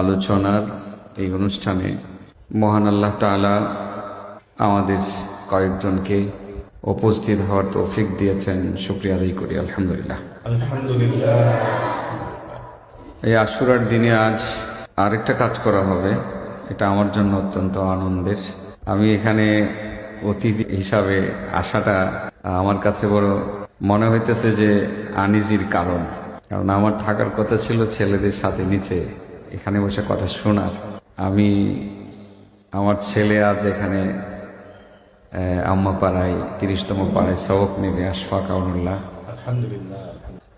আলোচনার এই অনুষ্ঠানে মহান আল্লাহ তাআলা আমাদের কয়েকজনকে উপস্থিত হওয়ার তৌফিক দিয়েছেন। শুক্রিয়া আদায় করি, আলহামদুলিল্লাহ। এই আশুরার দিনে আজ আরেকটা কাজ করা হবে, এটা আমার জন্য অত্যন্ত আনন্দের। আমি এখানে অতিথি হিসাবে আসাটা আমার কাছে বড় মনে হইতেছে যে আনিজির কারণ। কারণ আমার থাকার কথা ছিল ছেলেদের সাথে নিচে। এখানে বসে কথা শোনার। আমি আমার ছেলে আজ এখানে আম্মা পাড়ায় তিরিশতম পাড়ায় সবক নেবে আশফাক আউনুল্লাহ।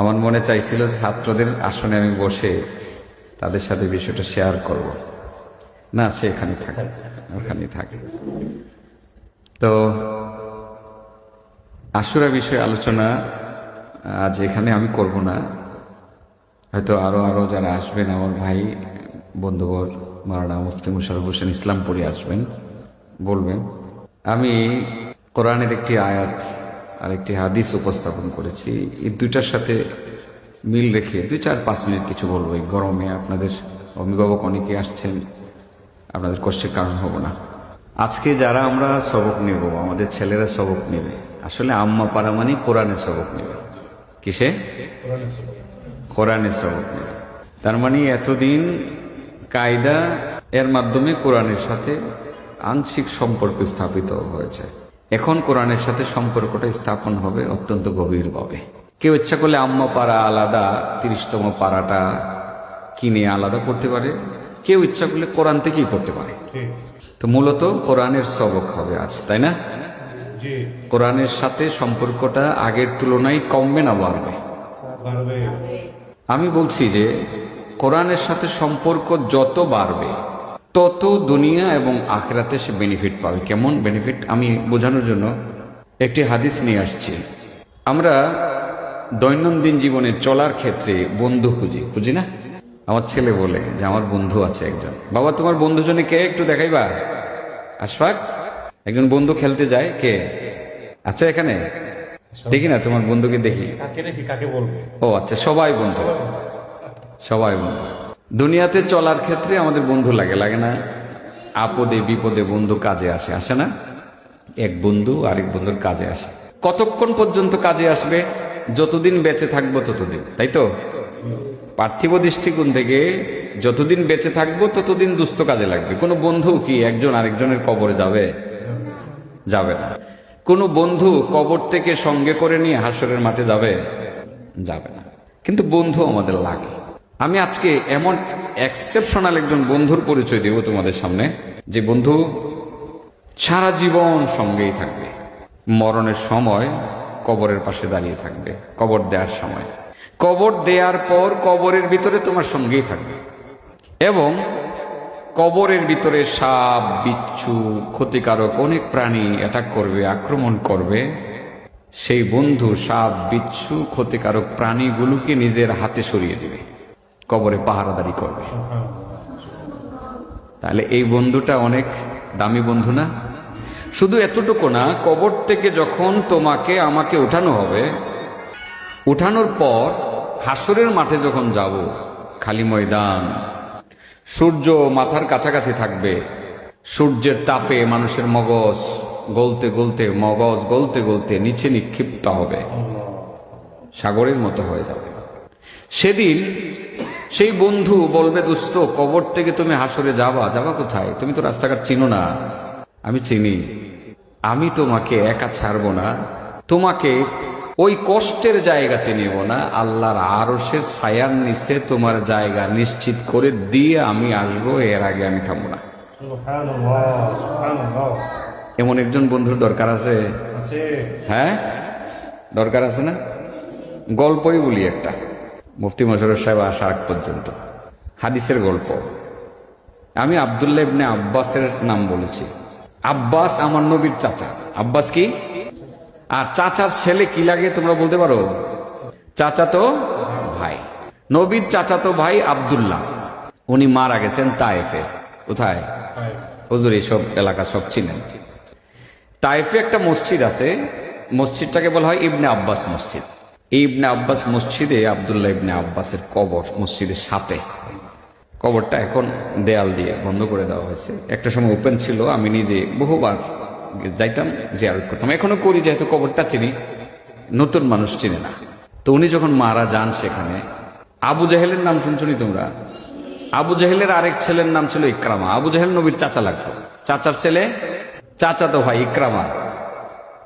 আমার মনে চাইছিল ছাত্রদের আসনে আমি বসে তাদের সাথে বিষয়টা শেয়ার করব। না সে এখানে থাকে ওখানেই থাকে। তো আশুরা বিষয়ে আলোচনা আজ এখানে আমি করব না। হয়তো আরও আরও যারা আসবেন, আমার ভাই, বন্ধুবর, মারানা মুফতি মুশারফ হোসেন ইসলামপুরে আসবেন, বলবেন। আমি কোরআনের একটি আয়াত আর একটি হাদিস উপস্থাপন করেছি। এই দুইটার সাথে মিল রেখে দুই, চার, পাঁচ মিনিট কিছু বলব। এই গরমে আপনাদের অভিভাবক অনেকে আসছেন, আপনাদের কষ্টের কারণ হব না। আজকে যারা আমরা সবক নেব, আমাদের ছেলেরা সবক নেবে। আসলে আম্মা পাড়া মানে কোরআনের সবক নেবে। কিসে? কোরআনের সবক তার মানে এতদিন কায়দা এর মাধ্যমে কোরআনের সাথে আংশিক সম্পর্ক স্থাপিত হয়েছে। এখন কোরআনের সাথে সম্পর্কটা স্থাপন হবে অত্যন্ত গভীরভাবে। কেউ ইচ্ছা করলে আম্মা পাড়া আলাদা তিরিশতম পাড়াটা কিনে আলাদা পড়তে পারে। কেউ ইচ্ছা করলে কোরআন থেকেই পড়তে পারে। তো মূলত কোরআনের সবক হবে আজ তাই না? কোরআনের সাথে সম্পর্কটা আগের তুলনায় কমবে না বাড়বে। আমি বলছি যে, কোরআনের সাথে সম্পর্ক যত বাড়বে, তত দুনিয়া এবং আখেরাতে সে বেনিফিট পাবে। কেমন বেনিফিট আমি বোঝানোর জন্য একটি হাদিস নিয়ে আসছি। আমরা দৈনন্দিন জীবনে চলার ক্ষেত্রে বন্ধু খুঁজি। খুঁজি না? আমার ছেলে বলে যে, আমার বন্ধু আছে একজন। বাবা, তোমার বন্ধুজনে কে একটু দেখাইবা? আশফাক, একজন বন্ধু খেলতে যায়। কে? আচ্ছা এখানে? দেখি না তোমার বন্ধুকে দেখি। কাকে দেখি কাকে বলবে? ও আচ্ছা সবাই বন্ধু। সবাই বন্ধু। দুনিয়াতে চলার ক্ষেত্রে আমাদের বন্ধু লাগে লাগে না। আপদে বিপদে বন্ধু কাজে আসে আসে না? এক বন্ধু আরেক বন্ধুর কাজে আসে। কতক্ষণ পর্যন্ত কাজে আসবে? যতদিন বেঁচে থাকব ততদিন তাই তো? পার্থিব দৃষ্টিকোণ থেকে যতদিন বেঁচে থাকব ততদিন দুস্থ কাজে লাগবে। কোনো বন্ধু কি একজন আরেকজনের কবরে যাবে? যাবে না। কোনো বন্ধু কবর থেকে সঙ্গে করে নিয়ে হাসরের মাঠে যাবে? যাবে না। কিন্তু বন্ধু আমাদের লাগে। আমি আজকে এমন এক্সেপশনাল একজন বন্ধুর পরিচয় দেব তোমাদের সামনে, যে বন্ধু সারা জীবন সঙ্গেই থাকবে। মরণের সময় কবরের পাশে দাঁড়িয়ে থাকবে, কবর দেওয়ার সময়। কবর দেওয়ার পর কবরের ভিতরে তোমার সঙ্গেই থাকবে। এবং কবরের ভিতরে সাপ, বিচ্ছু, ক্ষতিকারক অনেক প্রাণী অ্যাটাক করবে, আক্রমণ করবে। সেই বন্ধু সাপ, বিচ্ছু, ক্ষতিকারক প্রাণীগুলোকে নিজের হাতে সরিয়ে দিবে। কবরে পাহারাদারি করবে। তাহলে এই বন্ধুটা অনেক দামি বন্ধু না? শুধু এতটুকু না, কবর থেকে যখন তোমাকে, আমাকে উঠানো হবে, উঠানোর পর হাসরের মাঠে যখন যাব, খালি ময়দান সূর্য মাথার কাছাকাছি থাকবে। সূর্যের তাপে মানুষের মগজ গলতে গলতে, মগজ গলতে গলতে নিচে নিক্ষিপ্ত হবে। সাগরের মতো হয়ে যাবে। সেদিন সেই বন্ধু বলবে, দোস্ত, কবর থেকে তুমি হাসরে যাবা। যাবা কোথায়? তুমি তো রাস্তাঘাট চিনো না। আমি চিনি। আমি তোমাকে একা ছাড়বো না। তোমাকে ওই কষ্টের জায়গাতে নেব না। আল্লাহর আরসের ছায়ার নিচে তোমার জায়গা নিশ্চিত করে দিয়ে আমি আসব এর আগে আমি থামবো না। এমন একজন বন্ধুর দরকার আছে? আছে। হ্যাঁ? দরকার আছে না? গল্পই বলি একটা। মুফতি মশরফ সাহেব আসা আগ পর্যন্ত। হাদিসের গল্প। আমি আবদুল্লাহ ইবনে আব্বাসের নাম বলেছি। আব্বাস আমার নবীর চাচা। আব্বাস কি? আর চাচার ছেলে কি লাগে তোমরা বলতে পারো? চাচা তো ভাই। নবীর চাচা তো ভাই আবদুল্লাহ। উনি মারা গেছেন তায়েফে। কোথায়। হুজুর এইসব এলাকা সব চিনেন। তাইফে একটা মসজিদ আছে। মসজিদটাকে বলা হয় ইবনে আব্বাস মসজিদ। এই ইবনে আব্বাস মসজিদে আবদুল্লাহ ইবনে আব্বাসের কবর মসজিদের সাথে। কবরটা এখন দেয়াল দিয়ে বন্ধ করে দেওয়া হয়েছে। একটা সময় ওপেন ছিল, আমি নিজে বহুবার যাইতাম, জিয়ারত করতাম। এখনও করি, যেহেতু কবরটা চিনি। নতুন মানুষ চিনে না। তো উনি যখন মারা যান সেখানে, আবু জাহেলের নাম শুনছনি তোমরা? আবু জাহেলের আরেক ছেলের নাম ছিল ইকরামা। আবু জাহেল নবীর চাচা লাগতো। চাচার ছেলে? চাচা তো ভাই, ইকরামা।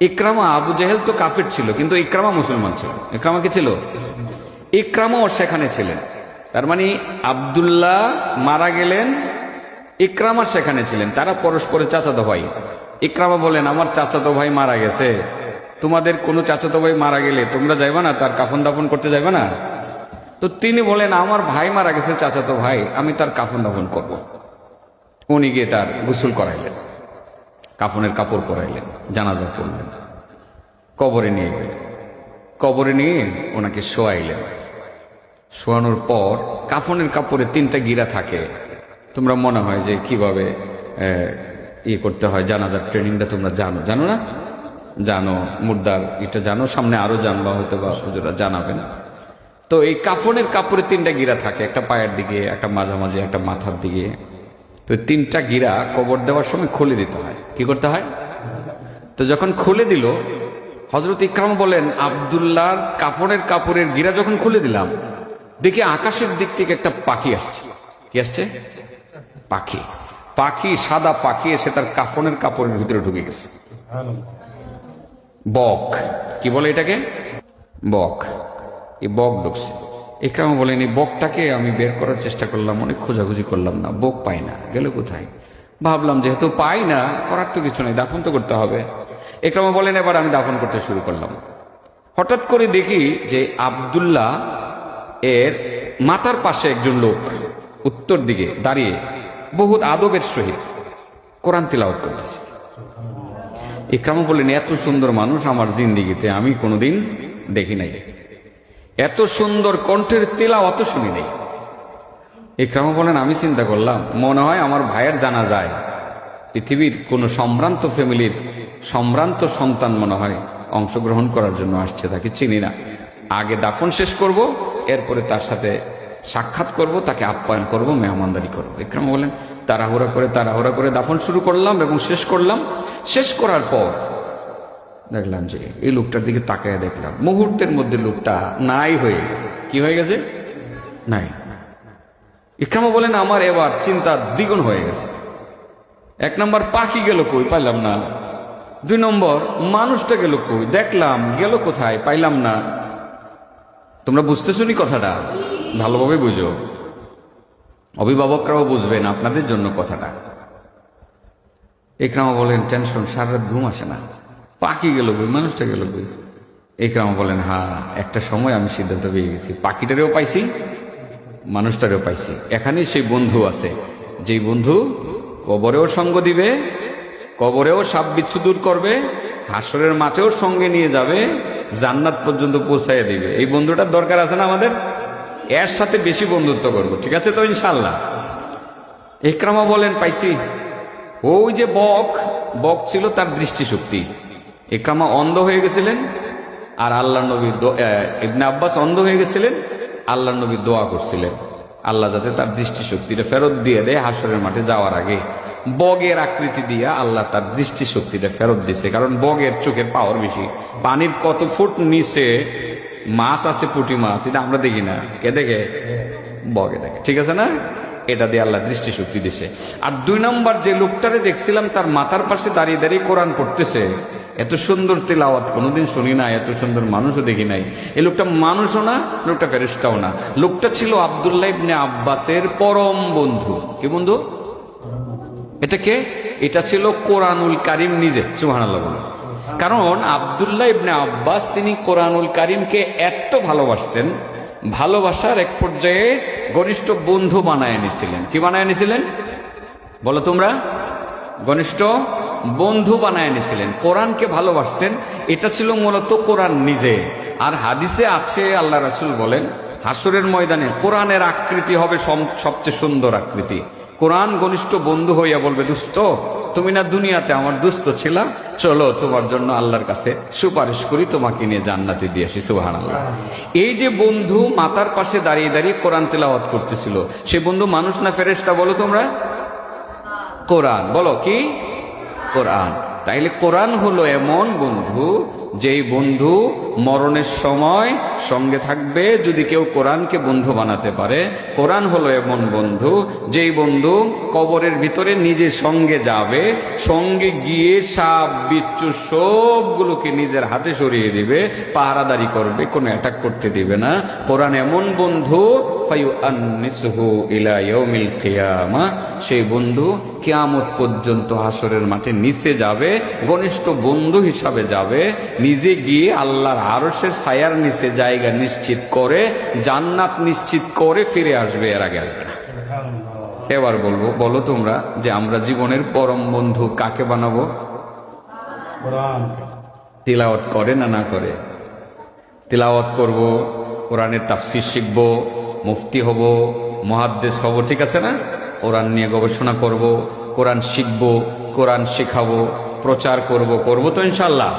ইকরামা, আবু জাহেল তো কাফির ছিল, কিন্তু ইকরামা মুসলমান ছিল। ইকরামা কি ছিল? ইকরামাও সেখানে ছিলেন। তার মানে আব্দুল্লাহ মারা গেলেন, ইকরামা সেখানে ছিলেন। তারা পরস্পরের চাচাতো ভাই। ইকরামা বলেন, আমার চাচাতো ভাই মারা গেছে। তোমাদের কোনো চাচাতো ভাই মারা গেলে তোমরা যাইবা না? তার কাফন দাফন করতে যাইবা না? তো তিনি বলেন, আমার ভাই মারা গেছে চাচাতো ভাই, আমি তার কাফন দাফন করব। উনি গিয়ে তার গোসল করাইলেন। কাফনের কাপড় পরাইলেন, জানাজা পড়লেন। কবরে নিয়ে গেলেন। কবরে নিয়ে ওনাকে শোয়াইলেন। শোয়ানোর পর কাফনের কাপড়ে তিনটা গিরা থাকে। তোমরা মনে হয় যে কীভাবে ইয়ে করতে হয়, জানাজার ট্রেনিংটা তোমরা জানো। জানো না? জানো, মুর্দার এটা জানো, সামনে আরও জানবা হয়তো বা হুজুরা না। তো এই কাফনের কাপড়ে তিনটা গিরা থাকে, একটা পায়ের দিকে, একটা মাঝামাঝি, একটা মাথার দিকে। তো তিনটা গিরা কবর দেওয়ার সময় খুলে দিতে হয়। কি করতে হয়? তো যখন খুলে দিল হজরত ইকরাম বলেন, আবদুল্লাহর কাফনের কাপড়ের গিরা যখন খুলে দিলাম, দেখি আকাশের দিক থেকে একটা পাখি আসছে। কি আসছে? পাখি। পাখি সাদা পাখি এসে তার কাফনের কাপড়ের ভিতরে ঢুকে গেছে। বক। কি বলে এটাকে? বক। এই বক ঢুকছে। ইকরাম বলেন, এই বকটাকে আমি বের করার চেষ্টা করলাম, অনেক খোঁজাখুঁজি করলাম না। বক পাই না। গেল কোথায়? ভাবলাম, যেহেতু পাই না, করার তো কিছু নেই, দাফন তো করতে হবে। ইকরামা বলেন, এবার আমি দাফন করতে শুরু করলাম। হঠাৎ করে দেখি যে আব্দুল্লাহ এর মাথার পাশে একজন লোক, উত্তর দিকে দাঁড়িয়ে বহুত আদবের সহিত কোরআন তিলাওয়াত করতেছে। ইকরামা বললেন, এত সুন্দর মানুষ আমার জিন্দিগিতে আমি কোনোদিন দেখি নাই। এত সুন্দর কণ্ঠের তেলাওয়াত শুনি নাই। ইকরামা বলেন আমি চিন্তা করলাম, মনে হয় আমার ভাইয়ের জানা যায়। পৃথিবীর কোনো সম্ভ্রান্ত ফ্যামিলির সম্ভ্রান্ত সন্তান মনে হয় অংশগ্রহণ করার জন্য আসছে, তাকে চিনি না। আগে দাফন শেষ করব, এরপরে তার সাথে সাক্ষাৎ করব, তাকে আপ্যায়ন করব, মেহমানদারি করব। ইকরাম বলেন তাড়াহুড়া করে তাড়াহুড়া করে দাফন শুরু করলাম এবং শেষ করলাম। শেষ করার পর দেখলাম যে এই লোকটার দিকে তাকায় দেখলাম। মুহূর্তের মধ্যে লোকটা নাই হয়ে গেছে। কি হয়ে গেছে? নাই। ইকরামা বলেন আমার এবার চিন্তা দ্বিগুণ হয়ে গেছে। এক নম্বর পাখি গেল কই? পাইলাম না। দুই নম্বর, মানুষটা গেল কই? দেখলাম, গেল কোথায়? পাইলাম না। তোমরা বুঝতেছো নি কথাটা? ভালোভাবে বুঝো। অভিভাবকরাও বুঝবেন আপনাদের জন্য কথাটা। একরামা বলেন, টেনশন সারা রাত ঘুম আসে না। পাখি গেল কই মানুষটা গেল কই একরামা বলেন হ্যাঁ একটা সময় আমি সিদ্ধান্ত পেয়ে গেছি। পাখিটারেও পাইছি, মানুষটারেও পাইছি। এখানেই সেই বন্ধু আছে। যেই বন্ধু কবরেও সঙ্গ দিবে, কবরেও সাপ বিচ্ছু দূর করবে, হাসরের মাঠেও সঙ্গে নিয়ে যাবে, জান্নাত পর্যন্ত পৌঁছাইয়া দিবে। এই বন্ধুটার দরকার আছে না আমাদের? এর সাথে বেশি বন্ধুত্ব করব, ঠিক আছে তো ইনশাল্লাহ? একরামা বলেন, পাইছি। ওই যে বক বক ছিল তার দৃষ্টিশক্তি। একরামা অন্ধ হয়ে গেছিলেন, আর আল্লাহ নবী ইবনে আব্বাস অন্ধ হয়ে গেছিলেন আল্লাহ নবী দোয়া করছিলেন। আল্লাহ যাতে তার দৃষ্টিশক্তিটা ফেরত দিয়ে দেয় হাসরের মাঠে যাওয়ার আগে। বগের আকৃতি দিয়া আল্লাহ তার দৃষ্টিশক্তিটা ফেরত দিছে, কারণ বগের চোখের পাওয়ার বেশি। পানির কত ফুট নিচে মাছ আছে, পুঁটি মাছ, এটা আমরা দেখি না। কে দেখে? বগে দেখে। ঠিক আছে না? এটা দিয়ে আল্লাহ দৃষ্টিশক্তি দিছে। আর দুই নম্বর যে লোকটারে দেখছিলাম, তার মাথার পাশে দাঁড়িয়ে দাঁড়িয়ে কোরআন পড়তেছে। এত সুন্দর তেলাওয়াত কোনোদিন শুনি না এত সুন্দর মানুষও দেখি নাই। এই লোকটা মানুষও না, লোকটা ফেরেস্তাও না। লোকটা ছিল আবদুল্লাহ ইবনে আব্বাসের পরম বন্ধু। কি বন্ধু? এটা কে? এটা ছিল কোরআনুল কারিম নিজে, সুবহানাল্লাহ বলে। কারণ আবদুল্লাহ ইবনে আব্বাস তিনি কোরআনুল কারিমকে এত ভালোবাসতেন, ভালোবাসার এক পর্যায়ে ঘনিষ্ঠ বন্ধু বানায় এনেছিলেন কি বানায় এনেছিলেন বলো তোমরা। ঘনিষ্ঠ বন্ধু বানায় এনেছিলেন কোরআনকে ভালোবাসতেন। এটা ছিল মূলত কোরআন নিজে। আর হাদিসে আছে, আল্লাহ রাসুল বলেন হাসরের ময়দানে কোরআনের আকৃতি হবে সবচেয়ে সুন্দর আকৃতি। কোরআন ঘনিষ্ঠ বন্ধু হইয়া বলবে দুস্থ তুমি না দুনিয়াতে আমার দুস্থ ছিলাম চলো তোমার জন্য আল্লাহর কাছে সুপারিশ করি, তোমাকে নিয়ে জান্নাতে দিয়ে আসি সুহান আল্লাহ এই যে বন্ধু মাতার পাশে দাঁড়িয়ে দাঁড়িয়ে কোরআন তেলাওয়াত করতেছিল, সে বন্ধু মানুষ না ফেরেস্তা বলো তোমরা? কোরআন। বলো কি? কোরআন। তাইলে কোরআন হলো এমন বন্ধু, যেই বন্ধু মরণের সময় সঙ্গে থাকবে যদি কেউ কোরআনকে বন্ধু বানাতে পারে। কোরআন হলো এমন বন্ধু, যেই বন্ধু কবরের ভিতরে নিজে সঙ্গে যাবে, সঙ্গে গিয়ে সাপ, বিচ্ছু সবগুলোকে নিজের হাতে সরিয়ে দিবে, পাহারাদারি করবে, কোনো অ্যাটাক করতে দিবে না। কোরআন এমন বন্ধু ফায়ুআন্নিসুহু ইলা ইয়াউমিল কিয়ামা, সেই বন্ধু কিয়ামত পর্যন্ত হাসরের মাঠে নিচে যাবে ঘনিষ্ঠ বন্ধু হিসাবে যাবে নিজে গিয়ে আল্লাহর আরসের ছায়ার নিচে জায়গা নিশ্চিত করে জান্নাত নিশ্চিত করে ফিরে আসবে এর আগে আসবে না। এবার বলব বলো তোমরা যে আমরা জীবনের পরম বন্ধু কাকে বানাবো? কোরআন। তিলাওয়াত করে না না করে? তিলাওয়াত করব কোরআনের তাফসির শিখব মুফতি হব মহাদ্দেশ হব ঠিক আছে না? কোরআন নিয়ে গবেষণা করব, কোরআন শিখব, কোরআন শেখাবো, প্রচার করব করব তো ইনশাল্লাহ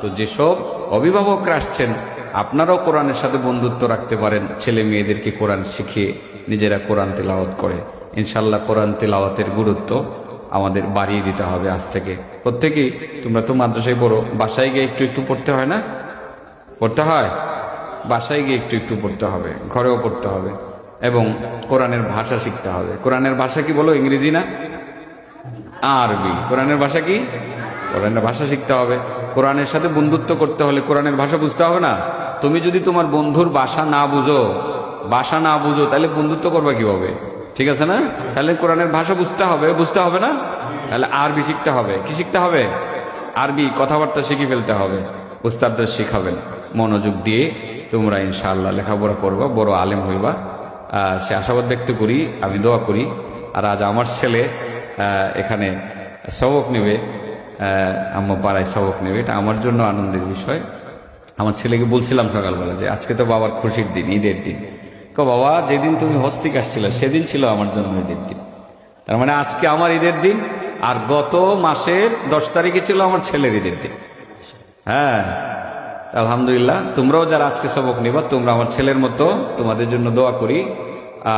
তো যেসব অভিভাবকরা আসছেন, আপনারাও কোরআনের সাথে বন্ধুত্ব রাখতে পারেন। ছেলে মেয়েদেরকে কোরআন শিখিয়ে নিজেরা কোরআন তেলাওয়াত করে। ইনশাল্লাহ কোরআন তেলাওয়াতের গুরুত্ব আমাদের বাড়িয়ে দিতে হবে আজ থেকে। প্রত্যেকেই, তোমরা তো মাদ্রাসায় পড়ো, বাসায় গিয়ে একটু একটু পড়তে হয় না? পড়তে হয়? বাসায় গিয়ে একটু একটু পড়তে হবে, ঘরেও পড়তে হবে। এবং কোরআনের ভাষা শিখতে হবে। কোরআনের ভাষা কি বলো, ইংরেজি না? আরবি। কোরআনের ভাষা কি? কোরআনের ভাষা শিখতে হবে। কোরআনের সাথে বন্ধুত্ব করতে হলে কোরআনের ভাষা বুঝতে হবে না? তুমি যদি তোমার বন্ধুর বাসা না বুঝো ভাষা না বুঝো, তাহলে বন্ধুত্ব করবা কীভাবে? ঠিক আছে না? তাহলে কোরআনের ভাষা বুঝতে হবে বুঝতে হবে না? তাহলে আরবি শিখতে হবে। কি শিখতে হবে? আরবি কথাবার্তা শিখে ফেলতে হবে। উস্তাদদের শিখাবেন। মনোযোগ দিয়ে তোমরা ইনশাআল্লাহ লেখাপড়া করবা, বড় আলেম হইবা। সে আশাবাদ ব্যক্ত করি, আমি দোয়া করি, আর আজ আমার ছেলে এখানে সবক নেবে আম্মা পাড়ায় সবক নেবে, এটা আমার জন্য আনন্দের বিষয়। আমার ছেলেকে বলছিলাম সকালবেলা যে, আজকে তো বাবার খুশির দিন, ঈদের দিন। কো, বাবা, যেদিন তুমি হস্তিক আসছিল, সেদিন ছিল আমার জন্য ঈদের দিন। তার মানে আজকে আমার ঈদের দিন, আর গত মাসের দশ তারিখে ছিল আমার ছেলের ঈদের দিন। হ্যাঁ। আলহামদুলিল্লাহ, তোমরাও যারা আজকে সবক নিবা, তোমরা আমার ছেলের মতো তোমাদের জন্য দোয়া করি।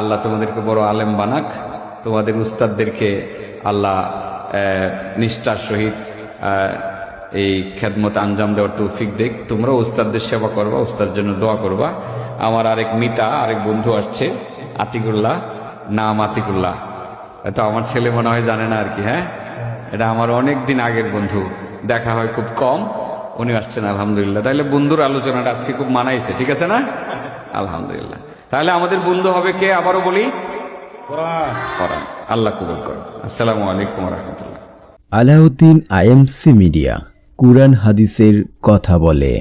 আল্লাহ তোমাদেরকে বড় আলেম বানাক। তোমাদের উস্তাদদেরকে আল্লাহ নিষ্ঠার সহিত এই খেদমত আঞ্জাম দেওয়ার তৌফিক দেখ তোমরাও উস্তাদদের সেবা করবা, উস্তাদের জন্য দোয়া করবা। আমার আরেক মিতা, আরেক বন্ধু আসছে, আতিকুল্লাহ, নাম আতিকুল্লাহ। তো আমার ছেলে মনে হয় জানে না আর কি হ্যাঁ? এটা আমার অনেক দিন আগের বন্ধু, দেখা হয় খুব কম। উনি আসছেন আলহামদুলিল্লাহ। তাহলে বন্ধুর আলোচনাটা আজকে খুব মানাইছে ঠিক আছে না? আলহামদুলিল্লাহ। তাহলে আমাদের বন্ধু হবে কে? আবারও বলি? কোরআন। করান আল্লাহ কবুল করো আসসালামু আলাইকুম রহমতুল্লাহ। আলাউদ্দিন আইএমসি মিডিয়া কুরআন হাদিসের কথা বলে।